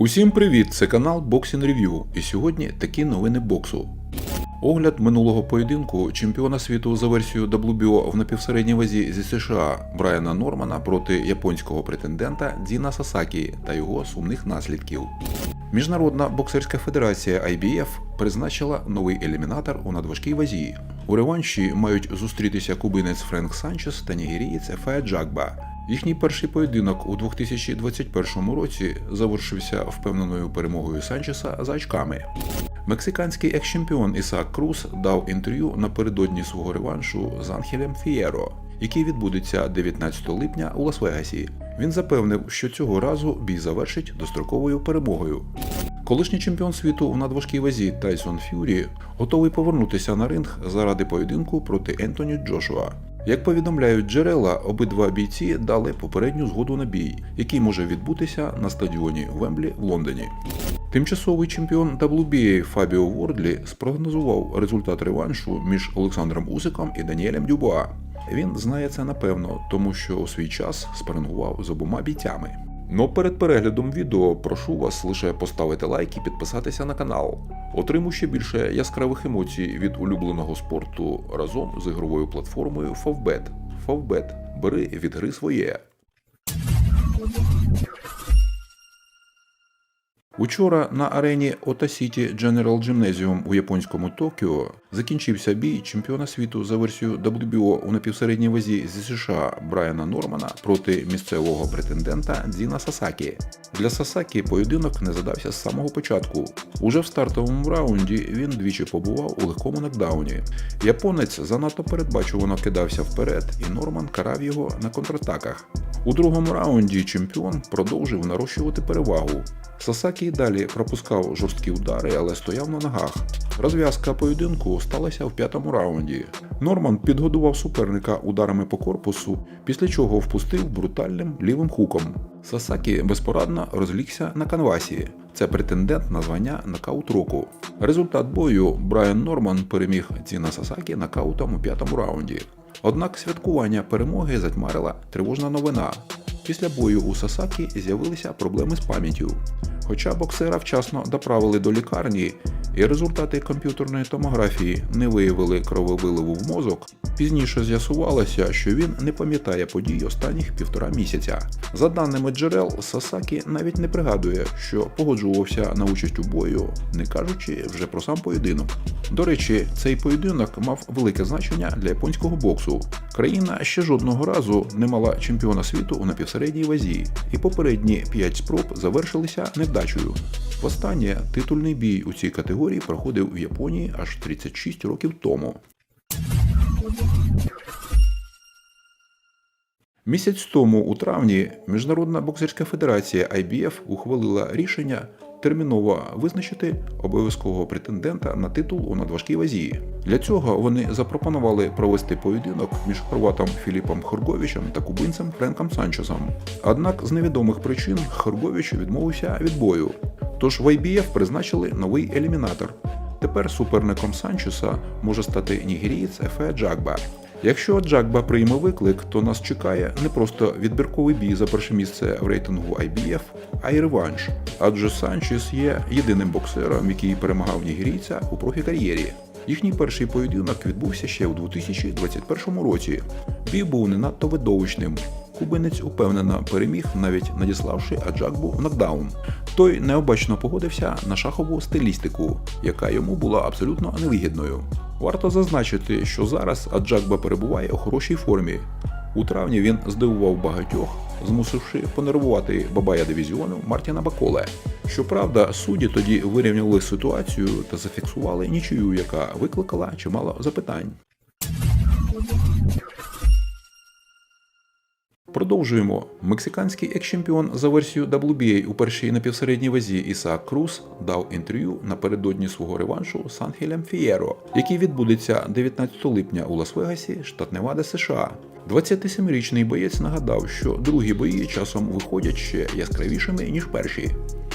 Усім привіт! Це канал Boxing Review. І сьогодні такі новини боксу. Огляд минулого поєдинку чемпіона світу за версією WBO в напівсередній вазі зі США Брайана Нормана проти японського претендента Діна Сасакі та його сумних наслідків. Міжнародна боксерська федерація IBF призначила новий елімінатор у надважкій вазі. У реванші мають зустрітися кубинець Френк Санчес та нігерієць Ефе Джагба. Їхній перший поєдинок у 2021 році завершився впевненою перемогою Санчеса за очками. Мексиканський екс-чемпіон Ісаак Круз дав інтерв'ю напередодні свого реваншу з Анхелем Фієро, який відбудеться 19 липня у Лас-Вегасі. Він запевнив, що цього разу бій завершить достроковою перемогою. Колишній чемпіон світу у надважкій вазі Тайсон Ф'юрі готовий повернутися на ринг заради поєдинку проти Ентоні Джошуа. Як повідомляють джерела, обидва бійці дали попередню згоду на бій, який може відбутися на стадіоні Вемблі в Лондоні. Тимчасовий чемпіон WBA Фабіо Вордлі спрогнозував результат реваншу між Олександром Усиком і Даніелем Дюбуа. Він знає це напевно, тому що у свій час спарингував з обома бійцями. Но перед переглядом відео прошу вас лише поставити лайк і підписатися на канал. Отримуй ще більше яскравих емоцій від улюбленого спорту разом з ігровою платформою Favbet. Favbet. Бери від гри своє. Учора на арені Ота Сіті General Gymnasium у японському Токіо закінчився бій чемпіона світу за версією WBO у напівсередній вазі зі США Брайана Нормана проти місцевого претендента Дзіна Сасакі. Для Сасакі поєдинок не задався з самого початку. Уже в стартовому раунді він двічі побував у легкому нокдауні. Японець занадто передбачувано кидався вперед, і Норман карав його на контратаках. У другому раунді чемпіон продовжив нарощувати перевагу. Сасакі й далі пропускав жорсткі удари, але стояв на ногах. Розв'язка поєдинку сталася в п'ятому раунді. Норман підгодував суперника ударами по корпусу, після чого впустив брутальним лівим хуком. Сасакі безпорадно розлігся на канвасі. Це претендент на звання нокаут року. Результат бою Брайан Норман переміг Ціна Сасакі нокаутом у п'ятому раунді. Однак святкування перемоги затьмарила тривожна новина. Після бою у Сасакі з'явилися проблеми з пам'яттю. Хоча боксера вчасно доправили до лікарні, і результати комп'ютерної томографії не виявили крововиливу в мозок, пізніше з'ясувалося, що він не пам'ятає подій останніх півтора місяця. За даними джерел, Сасакі навіть не пригадує, що погоджувався на участь у бою, не кажучи вже про сам поєдинок. До речі, цей поєдинок мав велике значення для японського боксу. Країна ще жодного разу не мала чемпіона світу у напівсередній вазі, і попередні 5 спроб завершилися невдачею. Востаннє титульний бій у цій категорії проходив в Японії аж 36 років тому. Місяць тому, у травні, Міжнародна боксерська федерація IBF ухвалила рішення терміново визначити обов'язкового претендента на титул у надважкій вазі. Для цього вони запропонували провести поєдинок між хорватом Філіпом Хорговичем та кубинцем Френком Санчесом. Однак з невідомих причин Хоргович відмовився від бою. Тож в IBF призначили новий елімінатор. Тепер суперником Санчеса може стати нігерієць Ефе Джагба. Якщо Джагба прийме виклик, то нас чекає не просто відбірковий бій за перше місце в рейтингу IBF, а й реванш. Адже Санчес є єдиним боксером, який перемагав нігерійця у профікар'єрі. Їхній перший поєдинок відбувся ще у 2021 році. Бій був не надто видовищним. Кубинець упевнено переміг, навіть надіславши Аджакбу в нокдаун. Той необачно погодився на шахову стилістику, яка йому була абсолютно невигідною. Варто зазначити, що зараз Аджакба перебуває у хорошій формі. У травні він здивував багатьох, змусивши понервувати бабая дивізіону Мартіна Баколе. Щоправда, судді тоді вирівняли ситуацію та зафіксували нічию, яка викликала чимало запитань. Продовжуємо. Мексиканський екс-чемпіон за версією WBA у першій напівсередній вазі Ісаак Круз дав інтерв'ю напередодні свого реваншу з Анхелем Фієро, який відбудеться 19 липня у Лас-Вегасі, штат Невада, США. 27-річний боєць нагадав, що другі бої часом виходять ще яскравішими, ніж перші.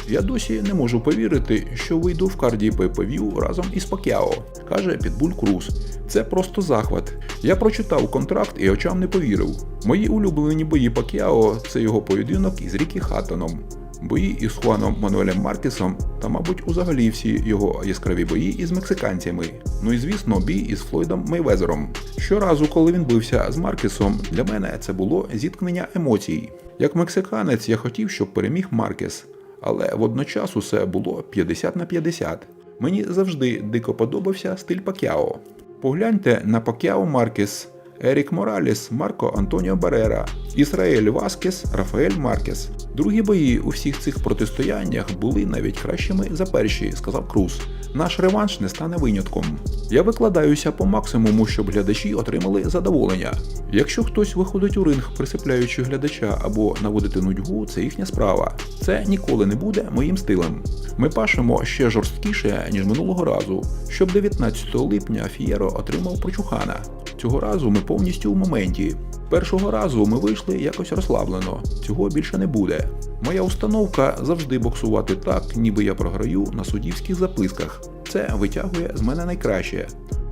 Я досі не можу повірити, що вийду в карді pay разом із Пакяо, каже Підбуль Круз. Це просто захват. Я прочитав контракт і очам не повірив. Мої улюблені бої Пакяо це його поєдинок із Рікі Хаттоном. бої із Хуаном Мануелем Маркесом та, мабуть, узагалі всі його яскраві бої із мексиканцями. Ну і звісно, бій із Флойдом Мейвезером. Щоразу, коли він бився з Маркесом, для мене це було зіткнення емоцій. Як мексиканець, я хотів, щоб переміг Маркес, але водночас усе було 50 на 50. Мені завжди дико подобався стиль Пакяо. Погляньте на Пакяо Маркес, Ерік Мораліс, Марко Антоніо Барера, Ісраель Васкес, Рафаель Маркес. Другі бої у всіх цих протистояннях були навіть кращими за перші, сказав Круз. Наш реванш не стане винятком. Я викладаюся по максимуму, щоб глядачі отримали задоволення. Якщо хтось виходить у ринг, присипляючи глядача або наводити нудьгу, це їхня справа. Це ніколи не буде моїм стилем. Ми пашемо ще жорсткіше, ніж минулого разу, щоб 19 липня Фієро отримав прочухана. Цього разу ми повністю у моменті. Першого разу ми вийшли якось розслаблено. Цього більше не буде. Моя установка завжди боксувати так, ніби я програю на суддівських записках. Це витягує з мене найкраще.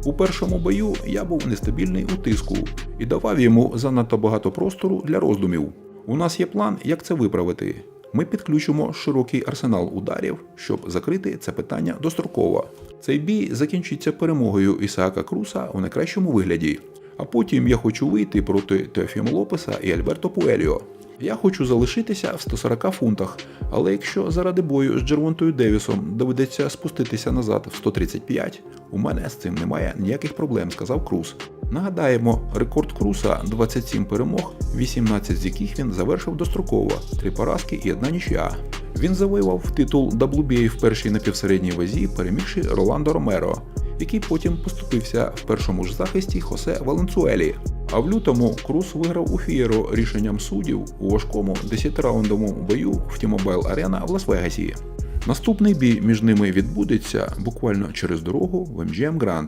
У першому бою я був нестабільний у тиску і давав йому занадто багато простору для роздумів. У нас є план, як це виправити. Ми підключимо широкий арсенал ударів, щоб закрити це питання достроково. Цей бій закінчиться перемогою Ісаака Круса у найкращому вигляді. А потім я хочу вийти проти Теофіма Лопеса і Альберто Пуеліо. Я хочу залишитися в 140 фунтах, але якщо заради бою з Джервонтою Девісом доведеться спуститися назад в 135, у мене з цим немає ніяких проблем, сказав Круз. Нагадаємо, рекорд Круса 27 перемог, 18 з яких він завершив достроково, 3 поразки і одна нічия. Він завоював титул WBA в першій напівсередній вазі, перемігши Роландо Ромеро, який потім поступився в першому ж захисті Хосе Валенцуелі. А в лютому Круз виграв у Фієро рішенням суддів у важкому 10-раундовому бою в T-Mobile Arena в Лас-Вегасі. Наступний бій між ними відбудеться буквально через дорогу в MGM Grand.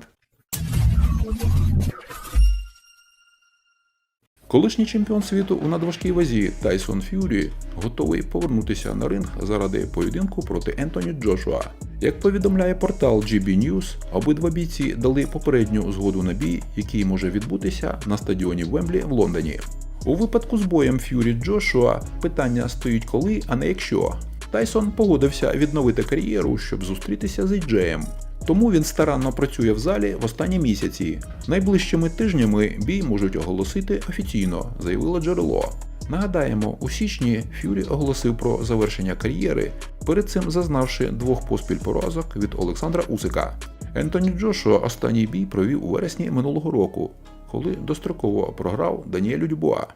Колишній чемпіон світу у надважкій вазі Тайсон Ф'юрі готовий повернутися на ринг заради поєдинку проти Ентоні Джошуа. Як повідомляє портал GB News, обидва бійці дали попередню згоду на бій, який може відбутися на стадіоні Вемблі в Лондоні. У випадку з боєм Ф'юрі Джошуа питання стоїть коли, а не якщо. Тайсон погодився відновити кар'єру, щоб зустрітися з Іджеєм. Тому він старанно працює в залі в останні місяці. Найближчими тижнями бій можуть оголосити офіційно, заявило джерело. Нагадаємо, у січні Фюрі оголосив про завершення кар'єри, перед цим зазнавши двох поспіль поразок від Олександра Усика. Ентоні Джошуа останній бій провів у вересні минулого року, коли достроково програв Даніелю Дюбуа.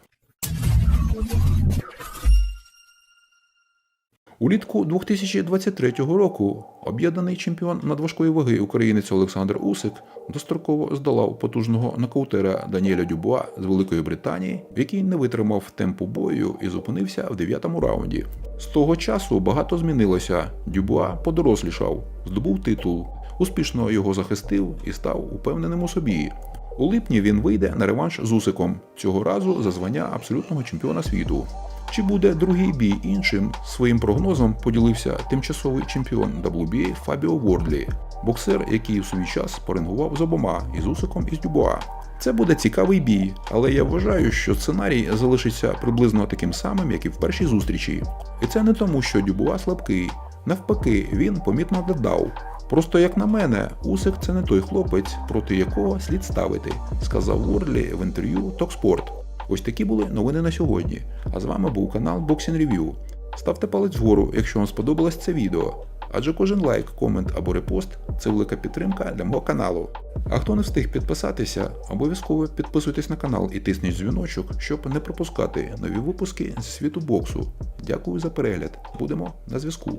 Улітку 2023 року об'єднаний чемпіон надважкої ваги українець Олександр Усик достроково здолав потужного нокаутера Даніеля Дюбуа з Великої Британії, який не витримав темпу бою і зупинився в дев'ятому раунді. З того часу багато змінилося. Дюбуа подорослішав, здобув титул, успішно його захистив і став упевненим у собі. У липні він вийде на реванш з Усиком, цього разу за звання абсолютного чемпіона світу. Чи буде другий бій іншим? Своїм прогнозом поділився тимчасовий чемпіон WBA Фабіо Вордлі, боксер, який у свій час порингував з обома із Усиком і з Дюбуа. Це буде цікавий бій, але я вважаю, що сценарій залишиться приблизно таким самим, як і в першій зустрічі. І це не тому, що Дюбуа слабкий. Навпаки, він помітно додав. Просто як на мене, Усик це не той хлопець, проти якого слід ставити, сказав Вордлі в інтерв'ю Токспорт. Ось такі були новини на сьогодні. А з вами був канал Boxing Review. Ставте палець вгору, якщо вам сподобалось це відео. Адже кожен лайк, комент або репост це велика підтримка для мого каналу. А хто не встиг підписатися, обов'язково підписуйтесь на канал і тисніть дзвіночок, щоб не пропускати нові випуски зі світу боксу. Дякую за перегляд. Будемо на зв'язку.